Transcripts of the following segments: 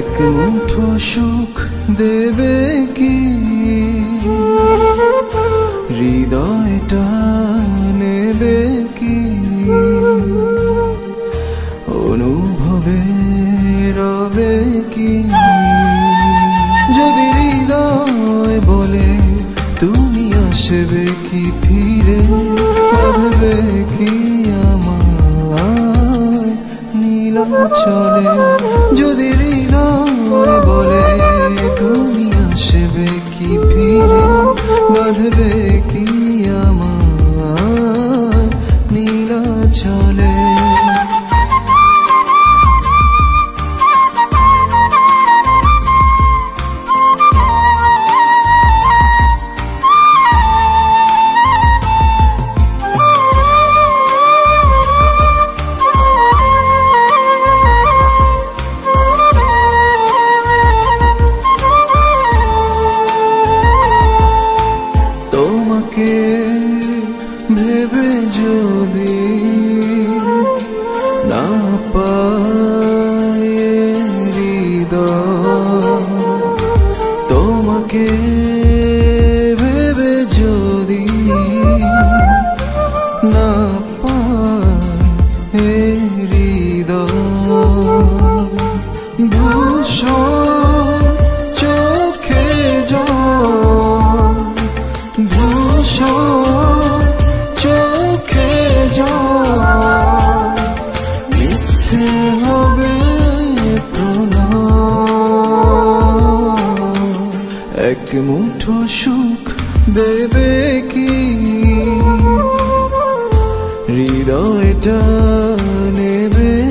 এক মুঠো সুখ দেবে কি? হৃদয়টা নেবে কি? অনুভবে রবে কি? যদি হৃদয় বলে তুমি আসবে কি ফিরে আসবে কি আমার নীলা চলে যদি You. মুঠো সুখ দেবে কি? হৃদয়টা নেবে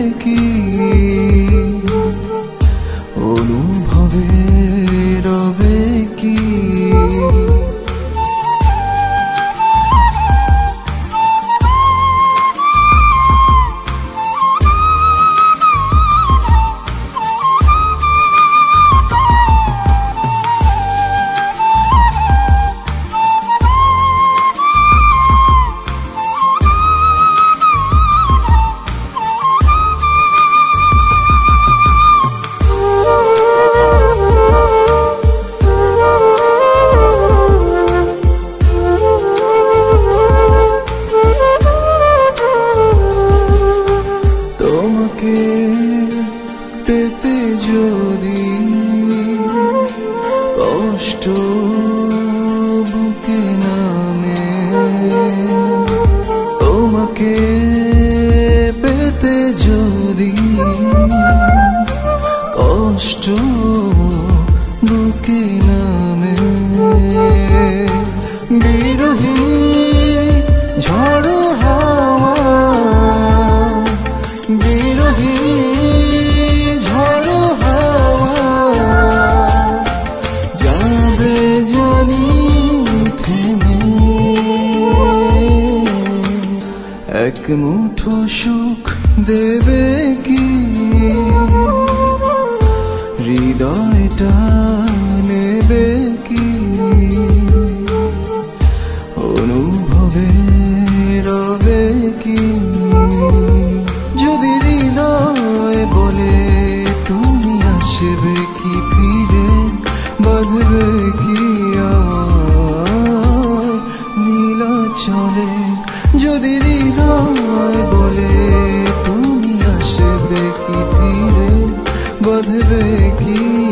কষ্ট বুকে নামে। বিরহী ঝড় হাওয়া। বিরহী ঝড় হাওয়া। যাবে জানি থেমে। এক মুঠো সুখ দেবে কি? হৃদয়টা নেবে কি? অনুভবে রবে কি? যদি হৃদয় बधवे की